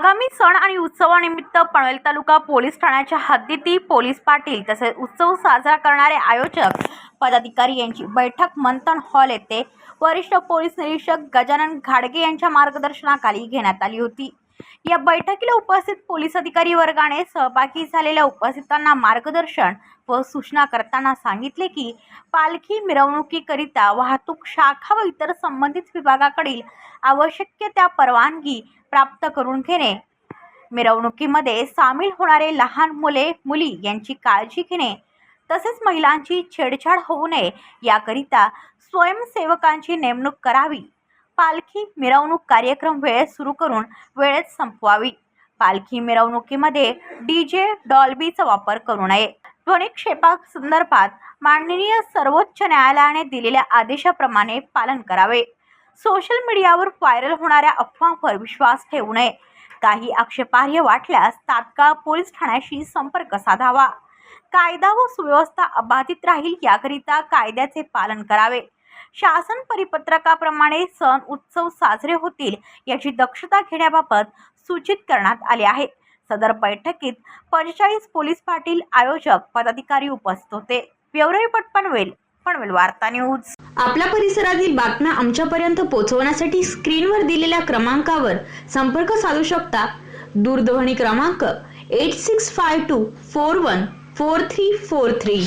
आगामी सण आणि उत्सवानिमित्त पनवेल तालुका पोलीस ठाण्याच्या हद्दीतील पोलीस पाटील तसेच उत्सव साजरा करणारे आयोजक पदाधिकारी यांची बैठक मंथन हॉल येथे वरिष्ठ पोलीस निरीक्षक गजानन घाडगे यांच्या मार्गदर्शनाखाली घेण्यात आली होती. या बैठकीला उपस्थित पोलीस अधिकारी वर्गाने सहभागी झालेल्या उपस्थितांना मार्गदर्शन व सूचना करताना सांगितले की पालखी मिरवणुकीकरिता वाहतूक शाखा व इतर संबंधित विभागाकडील आवश्यक त्या परवानगी प्राप्त करून घेणे. मिरवणुकीमध्ये सामील होणारे लहान मुले मुली यांची काळजी घेणे तसेच महिलांची छेडछाड होऊ नये याकरिता स्वयंसेवकांची नेमणूक करावी. पालखी मिरवणूक कार्यक्रम वेळेत सुरू करून वेळेत संपवावी. पालखी मिरवणुकीमध्ये डी जे डॉल्बीचा वापर करू नये. ध्वनिक्षेपासंदर्भात माननीय सर्वोच्च न्यायालयाने दिलेल्या आदेशाप्रमाणे पालन करावे. सोशल मीडियावर व्हायरल होणाऱ्या अफवांवर विश्वास ठेवू नये. काही आक्षेपार्ह वाटल्यास तात्काळ पोलीस ठाण्याशी संपर्क साधावा. कायदा व सुव्यवस्था अबाधित राहील याकरिता कायद्याचे पालन करावे. शासन परिपत्रकाप्रमाणे सण उत्सव साजरे होतील याची दक्षता घेण्याबाबत सूचित करण्यात आले आहे. सदर बैठकीत पंचेचाळीस पोलीस पाटील आयोजक पदाधिकारी उपस्थित होते. Bureau report Panvel. पनवेल वार्ता न्यूज. आपल्या परिसरातील बातम्या आमच्यापर्यंत पोहोचवण्यासाठी स्क्रीनवर दिलेल्या क्रमांकावर संपर्क साधू शकता. दूरध्वनी क्रमांक eight six five two four one four three four three